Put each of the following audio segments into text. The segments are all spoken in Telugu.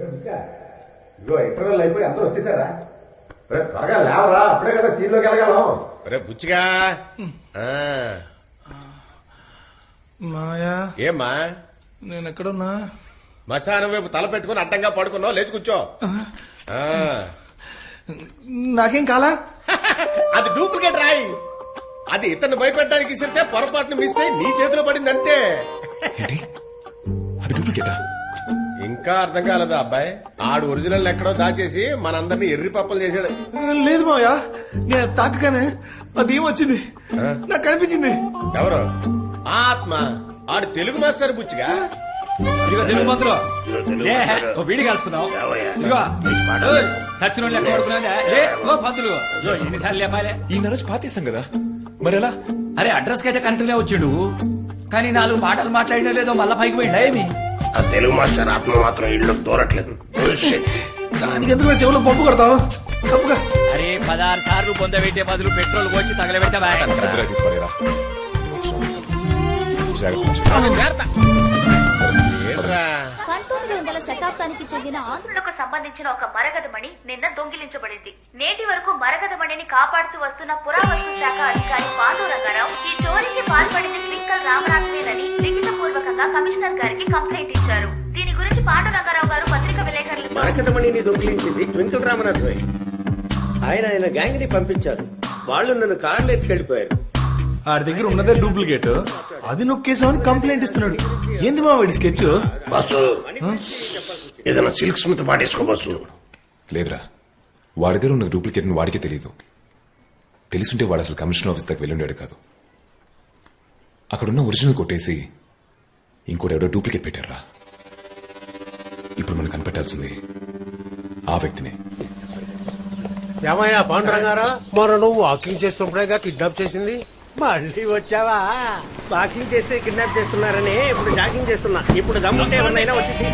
ఇదిగో ఇంటర్వెల్ అయిపోయి అందరూ వచ్చేసారా? రే, త్వరగా లేవరా. అప్పుడే కదా సీన్లోకి వెళ్ళగలం. రే బుచ్చిగా ఆ, మాయా. ఏమ్మా? నేను ఎక్కడున్నా మశానం వైపు తల పెట్టుకుని అడ్డంగా పడుకున్నావు. లేచి కూర్చో. ఆ, నాకేం కాలా? అది డూప్లికేట్ రాయి. అది ఇతన్ని భయపెట్టడానికి ఇసిరితే పొరపాటున మిస్ అయి నీ చేతిలో పడింది అంతే. ఏంటి? అది డూప్లికేటా? ఇంకా అర్థం కాలేదా అబ్బాయి? ఆడు ఒరిజినల్ ఎక్కడో దాచేసి మనందరినీ ఎర్రి పప్పలు చేశాడు. లేదు మాయా నేను తాకగానే అది వచ్చింది నాకు కనిపించింది. ఎవరు? ఆత్మ. ఆడు తెలుగు మాస్టర్ బుచ్చిగా? ఇదిగో తెలుగు మంత్రులు లే ఓ వీడి కలుసుకుందాం ఇదిగో. ఓయ్, సచ్చిన వాళ్ళు ఎక్కడ పడుకున్నా లే ఓ పంతులు ఇదిగో ఎన్నిసార్లు లేపాలే? ఈ నెల పాతేసాం కదా. మరి ఎలా అరే అడ్రస్కి అయితే కంట్రీలే వచ్చిండు. కానీ నాలుగు మాటలు మాట్లాడినా లేదో మళ్ళా పైకి పోయిండా ఏమి? ఆ తెలుగు మాస్టర్ ఆత్మ మాత్రం ఇళ్ళు దూరట్లేదు. దానికి ఎందుకు చెవులో పంపు కొడతావు? తప్పుగా. అరే పదహారు సార్లు పొందబెట్టే బదులు పెట్రోల్ పోసి తగలబెట్టా వద్దురా, తీసుకోలేరా జాగ్రత్త ఏంట్రా పంతొమ్మిది వందల శతాబ్దానికి చెందిన ఆంధ్రులకు సంబంధించిన ఒక మరగదమణి నిన్న దొంగిలించబడింది. నేటి వరకు మరగదమణిని కాపాడుతూ వస్తున్న పురావస్తు శాఖ అధికారి పాండు రంగారావు ఈ చోరీకి పాల్పడింది ట్వింకల్ రామనాథ్వేనని లిఖిత పూర్వకంగా కమిషనర్ గారికి కంప్లైంట్ ఇచ్చారు. దీని గురించి పాండు రంగారావు గారు పత్రిక విలేకరులతో మరకతమణిని దొంగిలించింది ట్వింకిల్ రామనాథ్ ఆయన ఆయన గ్యాంగ్ని పంపించారు. వాళ్ళు నన్ను కార్లో ఎత్తుకెళ్ళిపోయారు ఆడి దగ్గర ఉన్నదే డూప్లికేట్. అది నొక్కేసామని కంప్లైంట్ ఇస్తున్నాడు. ఏంది మా వాడి స్కెచ్? బస్సు ఏదైనా సిల్క్ స్మిత్ పాటేసుకో బస్సు లేదురా. వాడి దగ్గర ఉన్న డూప్లికేట్ వాడికే తెలియదు తెలుసుంటే వాడు అసలు కమిషనర్ ఆఫీస్ దాకా వెళ్ళుండాడు కాదు. అక్కడున్న ఒరిజినల్ కొట్టేసి ఇంకోటి ఎవడో డూప్లికేట్ పెట్టారా? ఇప్పుడు మనం కనిపెట్టాల్సింది ఆ వ్యక్తినే. ఏమయ్యా పాండురంగారా? మరి నువ్వు వాకింగ్ చేస్తున్నప్పుడేగా కిడ్నాప్ చేసింది. మళ్ళీ వచ్చావా? వాకింగ్ చేస్తే కిడ్నాప్ చేస్తున్నారని ఇప్పుడు జాగింగ్ చేస్తున్నా. ఇప్పుడు దమ్ముంటే ఎవరినైనా వచ్చి.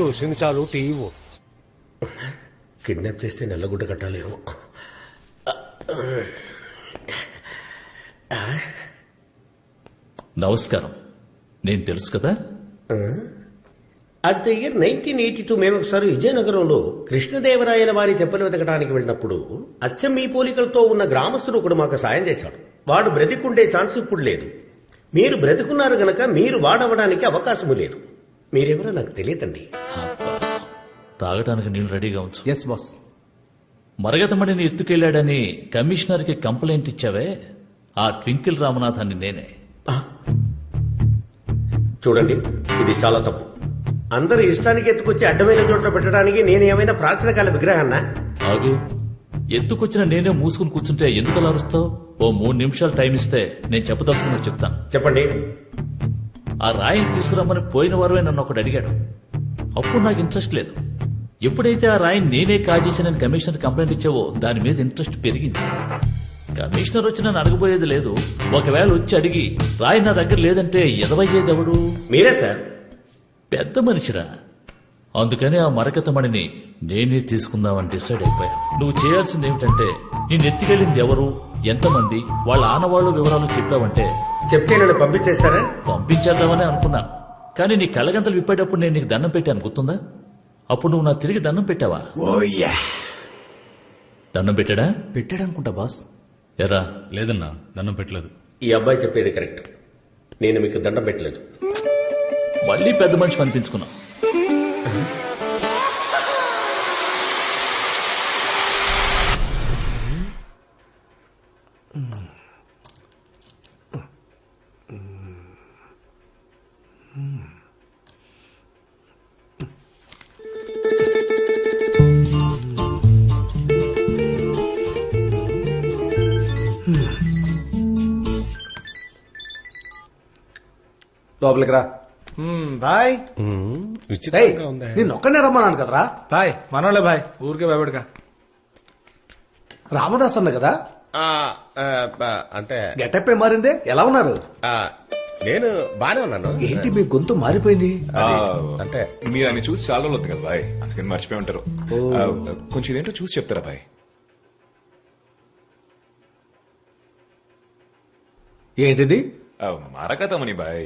చూసింది చాలు టీవీ. కిడ్నాప్ చేస్తే నల్లగుడ్డ కట్టాలేమో. నమస్కారం. నేను తెలుసు కదా? At the year nineteen eighty two మేము ఒకసారి విజయనగరంలో కృష్ణదేవరాయల వారి చెప్పలు వెతకడానికి వెళ్ళినప్పుడు అచ్చం మీ పోలికలతో ఉన్న గ్రామస్తుడు ఒకడు మాకు సాయం చేశాడు. వాడు బ్రతికుండే ఛాన్స్ ఇప్పుడు లేదు. మీరు బ్రతికున్నారు గనక మీరు వాడవడానికి అవకాశము లేదు. మీరెవరో నాకు తెలియదండి. తాగడానికి నీళ్ళు రెడీగా ఉంచు. ఎస్ బాస్ మరగతమడిని ఎత్తుకెళ్ళాడని కమిషనర్కి కంప్లైంట్ ఇచ్చావే? ఆ ట్వింకిల్ రామనాథాన్ని నేనే. చూడండి ఇది చాలా తప్పు. అందరు ఇష్టానికి ఎత్తుకొచ్చి అడ్డమైన చోట్ల పెట్టడానికి నేను ఏమైనా ప్రాచీన కాల విగ్రహాన్నా? ఆగు. ఎత్తుకొచ్చిన నేనే మూసుకుని కూర్చుంటే ఎందుకు అలా అరుస్తావు? ఓ మూడు నిమిషాలు టైం ఇస్తే నేను చెప్పదలుచుకున్నది చెప్తాను. చెప్పండి. ఆ రాయిని తీసుకురమ్మని పోయిన వారమే నన్ను ఒకటి అడిగాడు. అప్పుడు నాకు ఇంట్రెస్ట్ లేదు. ఎప్పుడైతే ఆ రాయిని నేనే కాజేసానని కమిషనర్ కంప్లైంట్ ఇచ్చావో దాని మీద ఇంట్రెస్ట్ పెరిగింది. కమిషనర్ వచ్చి నన్ను అడగబోయేది లేదు. ఒకవేళ వచ్చి అడిగి రాయి నా దగ్గర లేదంటే ఎదవయ్యేది ఎవడు మీరే సార్. పెద్ద మనిషిరా. అందుకని ఆ మరకతమణిని నేనే తీసుకుందామని డిసైడ్ అయిపోయా నువ్వు చేయాల్సింది ఏమిటంటే నేను ఎత్తికెళ్ళింది ఎవరు? ఎంతమంది? వాళ్ళ ఆనవాళ్ళు వివరాలు చెప్పావంటే చెప్తే నన్ను పంపించేస్తారా? పంపించేద్దామని అనుకున్నాను కానీ నీ కళ్ళగంతలు విప్పేటప్పుడు నేను నీకు దండం పెట్టాను గుర్తుందా? అప్పుడు నువ్వు నా తిరిగి దండం పెట్టావా? దండం పెట్టాడా? పెట్టాడు అనుకుంటా బాస్. ఎరా. లేదన్నా దండం పెట్టలేదు. ఈ అబ్బాయి చెప్పేది కరెక్ట్. నేను మీకు దండం పెట్టలేదు. మళ్ళీ పెద్ద మనిషి అనిపించుకున్నాం లోపలికి రా. బాయ్. విచిత్రంగా ఉందా? నేను ఒక్కనే రమ్మన్నాను కదరా? బాయ్ మనోళ్ళే బాయ్ ఊరికే భయపడక రామదాస్ అన్న కదా? ఆ, ఆ, ఆ, అంటే గెటప్ ఏ మారిందే? ఎలా ఉన్నారు? ఆ, నేను బానే ఉన్నాను. ఏంటి మీ గొంతు మారిపోయింది? అది, అంటే మీరు ఆయన చూసి చాలా రోజులు అవుతుంది కదా బాయ్ అందుకని మర్చిపోయి ఉంటారు. ఆ, కొంచెం ఇదేంటో చూసి చెప్తారా బాయ్? ఏంటిది? మరకతమని బాయ్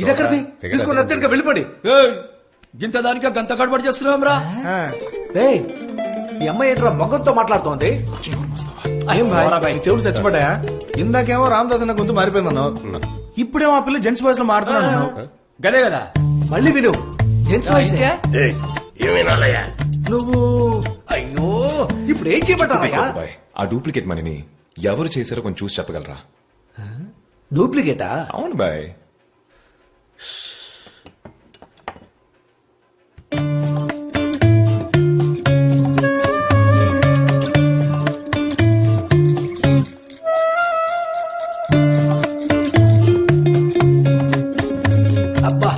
ఇది ఎక్కడిది తీసుకుని అర్జెంట్గా వెళ్ళిపోండి. ఏయ్, గింత దానికి గంత గడబడి చేస్తున్నాం రా. ఈ అమ్మాయి ఏంట్రా మొగంతో మాట్లాడుతోంది? ఏం భాయ్ చెవులు చచ్చిపడ్డాయా ఇందాకేమో రామదాస్ అన్న గొంతు మారిపోయిందన్నావు. ఇప్పుడేమో ఆ పిల్ల జెంట్స్ వాయిస్లో మారుతున్నాను గదే కదా మళ్ళీ విను. జెంట్స్ వాయిస్ నువ్వు అయ్యో ఇప్పుడు ఏం చేయమంటావయ్యా బాయ్ ఆ డూప్లికేట్ మనీని ఎవరు చేశారో కొంచెం చూసి చెప్పగలరా? డూప్లికేటా? అవును బాయ్. అబ్బా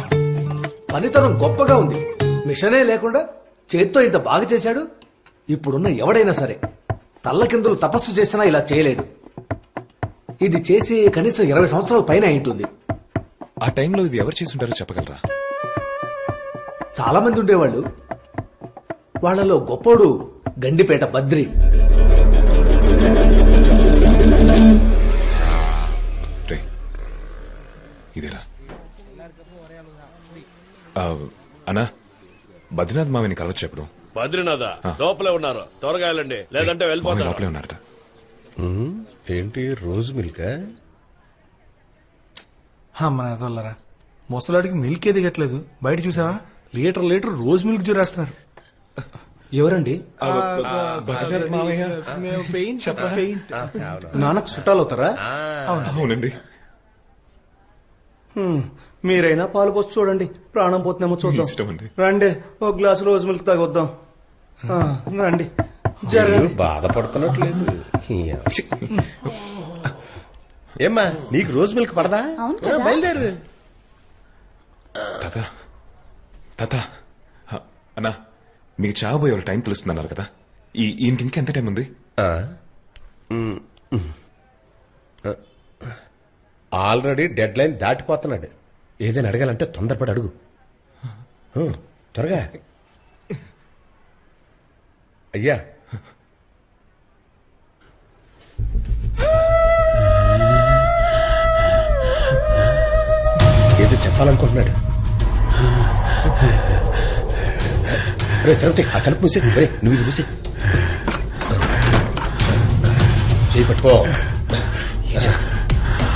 పనితనం గొప్పగా ఉంది. మిషనే లేకుండా చేత్తో ఇంత బాగా చేశాడు? ఇప్పుడున్న ఎవడైనా సరే తల్లకిందులు తపస్సు చేసినా ఇలా చేయలేడు ఇది చేసి కనీసం ఇరవై సంవత్సరాల పైన అయి ఉంటుంది. ఆ టైంలో ఇది ఎవరు చేసి ఉంటారో చెప్పగలరా? చాలా మంది ఉండేవాళ్ళు. వాళ్ళలో గొప్పోడు గండిపేట బద్రి. రే ఇదేరా ఆ, అన్నా బద్రీనాథ్ మావిని కలవచ్చు ఎప్పుడు? బద్రీనాథ. లోపలే ఉన్నారు. త్వరగా వెళ్ళండి. లేదంటే మావి వెళ్ళిపోతారు. లోపలే ఉన్నారట. ఏంటి రోజు మిల్క్? అమ్మ అదొల్లరా ముసలాడికి మిల్క్ ఏ దిగట్లేదు. బయట చూసావా? లీటర్ లీటర్ రోజు మిల్క్ చూరేస్తున్నారు ఎవరండి? నాన్నకు చుట్టాలు అవుతారా అవునండి. మీరైనా పాలు పోసి చూడండి. ప్రాణం పోతుందేమో చూద్దాం. రండి ఒక గ్లాసు రోజు మిల్క్ తాగొద్దాం. ఆ, రండి. జరగండి. బాధపడుతున్నట్లేదు ఏమ్మా నీకు రోజు మిల్క్ పడదా? బయలుదేరు. తాత తాత. హ, అన్నా మీకు చావబోయే వాళ్ళ టైం తెలుస్తుందన్నారు కదా. ఈ ఈయనకి ఇంకా ఎంత టైం ఉంది? ఆల్రెడీ డెడ్ లైన్ దాటిపోతున్నాడు. ఏదైనా అడగాలంటే తొందరపడి అడుగు. త్వరగా. అయ్యా చెప్పాలనుకుంటున్నాడు రే తిరుపతి ఆ తలుపు మూసే రే నువ్వు ఇది మూసే చేయి పట్టుకో.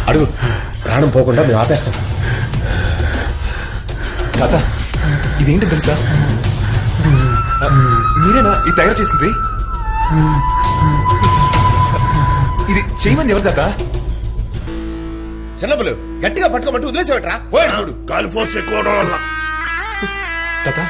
అడుగు. ప్రాణం పోకుండా మేము ఆపేస్తాం. తాత ఇదేంటి తెలుసా? మీరేనా ఇది తయారు చేసింది? ఇది చేయమని ఎవరు తాత? చిన్నప్పుడు గట్టిగా పట్టుకోమంటూ వదిలేసేవట్రా? పోయాడు చూడు. గాలి ఫోర్స్ ఎక్కువ అవడం వల్ల. తాత.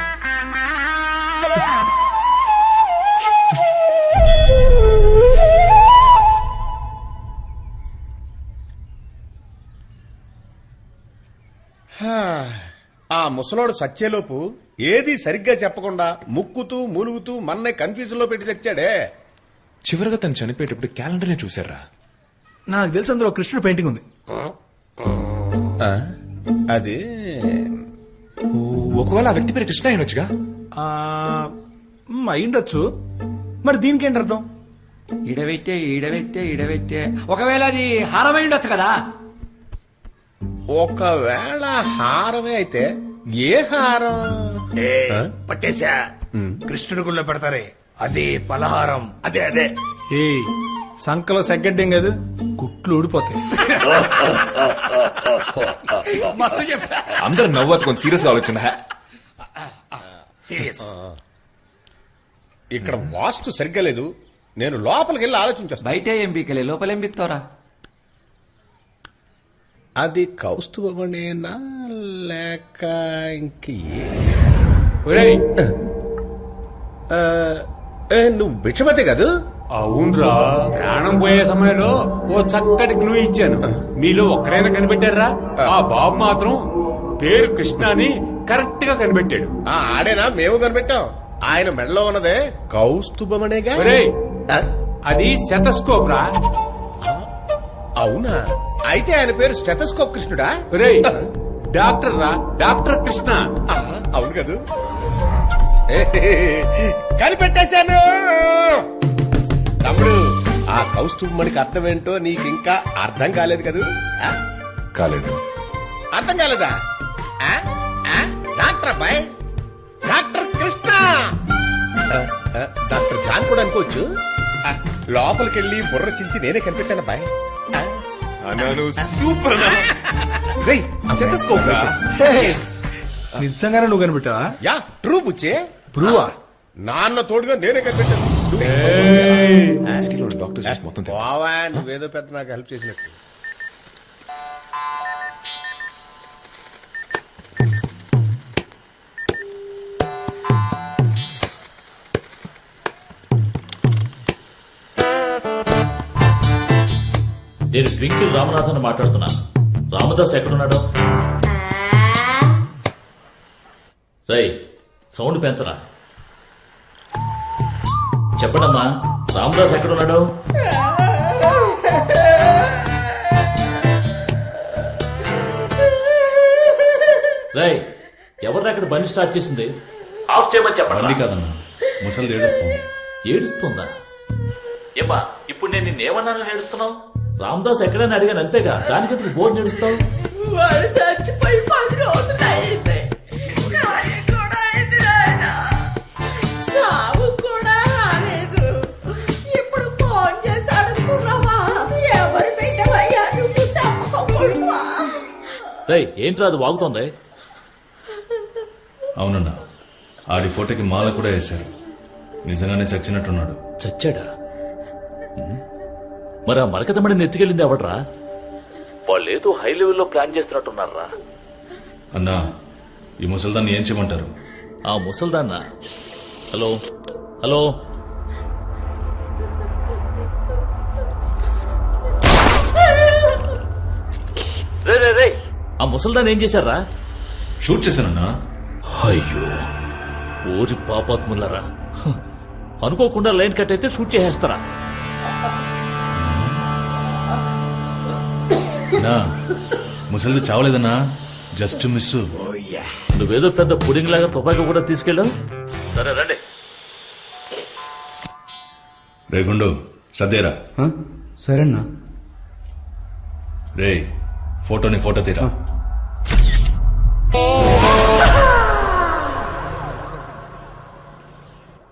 ఆ ముసలోడు సచ్చేలోపు ఏది సరిగ్గా చెప్పకుండా ముక్కుతూ మూలుగుతూ మన్నే కన్ఫ్యూజన్లో పెట్టి తెచ్చాడే చివరిగా తను చనిపోయేటప్పుడు క్యాలెండర్నే చూసారా నాకు తెలిసి అందులో కృష్ణుడు పెయింటింగ్ ఉంది. అది ఓ, ఒకవేళ ఆ వ్యక్తి పేరు కృష్ణ అయినొచ్చుగా? అయ్యుండొచ్చు. మరి దీనికి ఏంటి అర్థం? ఇడవెట్టే ఇడవెట్టే ఇడవెట్టే. ఒకవేళ అది హారమై ఉండొచ్చు కదా? ఒకవేళ హారమే అయితే ఏ హారం? పట్టేశా. కృష్ణుడి గుళ్ళో పెడతారే. అదే పలహారం. అదే అదే. ఏ సంకలో సెగ్గడ్డం కాదు కుట్లు ఊడిపోతాయి. మస్తు చెప్పా అందరు నవ్వు కొంచెం సీరియస్గా ఆలోచన. సీరియస్. ఇక్కడ వాస్తు సరిగ్గా లేదు. నేను లోపలికి వెళ్ళి ఆలోచించేస్తాను. బయట ఏం పీకలే లోపల ఏం పీకుతారా అది కౌస్తుభమనేనా లేక ఇంక నువ్వు భిక్షపతి కాదు? అవునరా. ప్రాణం పోయే సమయంలో ఓ చక్కటి క్లూ ఇచ్చాను. మీలో ఒక్కడైనా కనిపెట్టారా? ఆ. బాబు మాత్రం పేరు కృష్ణ అని కరెక్ట్గా కనిపెట్టాడు. ఆ ఆడేనా? మేము కనిపెట్టాం. ఆయన మెడలో ఉన్నదే కౌస్తుభమనేగా? ఒరేయ్ అది శతస్కోప్ రా అవునా? అయితే ఆయన పేరు స్టెథస్కోప్ కృష్ణుడా? ఒరేయ్ డాక్టర్ రా డాక్టర్ కృష్ణ. ఆ, అవును కదూ. కనిపెట్టేశాను. తమ్ముడు ఆ కౌస్తుభమణికి అర్థం ఏంటో నీకు ఇంకా అర్థం కాలేదు కదూ? ఆ? కాలేదు. అర్థం కాలేదా? ఆ? ఆ? డాక్టర్ అబ్బాయి? డాక్టర్ కృష్ణ! ఆ, ఆ, డాక్టర్ జాన్ కూడా అనుకోవచ్చు. ఆ, లోపలికెళ్ళి బుర్ర చించి నేనే కనిపెట్టాను అబ్బాయి. ఆ? అన్నాను సూపర్ నిజంగానే నువ్వు కనిపెట్టావా? Yeah true బుచ్చే ప్రూవా? నాన్న తోడుగా నేనే కనిపెట్టాను. డాక్టర్ మొత్తం తెలుసు. బావా నువ్వేదో పెద్ద నాకు హెల్ప్ చేసినట్టు. నేను ట్వింకిల్ రామనాథన్ మాట్లాడుతున్నా. రామదాస్ ఎక్కడున్నాడు? రై సౌండ్ పెంచరా? చెప్పడమ్మా రామదాస్ ఎక్కడున్నాడు? రై ఎవరు అక్కడ బండి స్టార్ట్ చేసింది? ఆఫ్ చేయమని చెప్పండి కాదన్నా ముసలి ఏడుస్తుంది. ఏడుస్తుందా? ఏమ్మా ఇప్పుడు నేను నిన్నేమన్నానని ఏడుస్తున్నావు? రామదాస్ ఎక్కడైనా అడిగాను అంతేగా. దానికి బోర్డు నేడుస్తావు? వాడు చచ్చిపోయి పది రోజులు అయింది. రై ఏంట్రా అది వాగుతోంది? అవునన్నా ఆడి ఫోటోకి మాల కూడా వేశారు. నిజంగానే చచ్చినట్టున్నాడు. చచ్చాడా. మరి ఆ మరకతమడిని ఎత్తుకెళ్ళింది ఎవడ్రా? వాళ్ళు ఏదో హై లెవెల్లో ప్లాన్ చేస్తున్నట్టున్నారా? అన్నా ఈ ముసల్దాన్ని ఏం చేయమంటారు? ఆ ముసల్దాన్న? హలో? హలో? రే రే రే ఆ ముసల్దాన్ ఏం చేశారా షూట్ చేశానన్నా. అయ్యో. ఊరి పాపాత్ములరా. అనుకోకుండా లైన్ కట్ అయితే షూట్ చేసేస్తారా? నా ముసలిది చావలేదన్నా. Just miss. నువ్వేదో పెద్ద పుడింగ్ లాగా తుపాకీ కూడా తీసుకెళ్ళావు? సరే రండి. రేగుండు సర్దేరా. సరేనా రే ఫోటోని ఫోటో తీరా.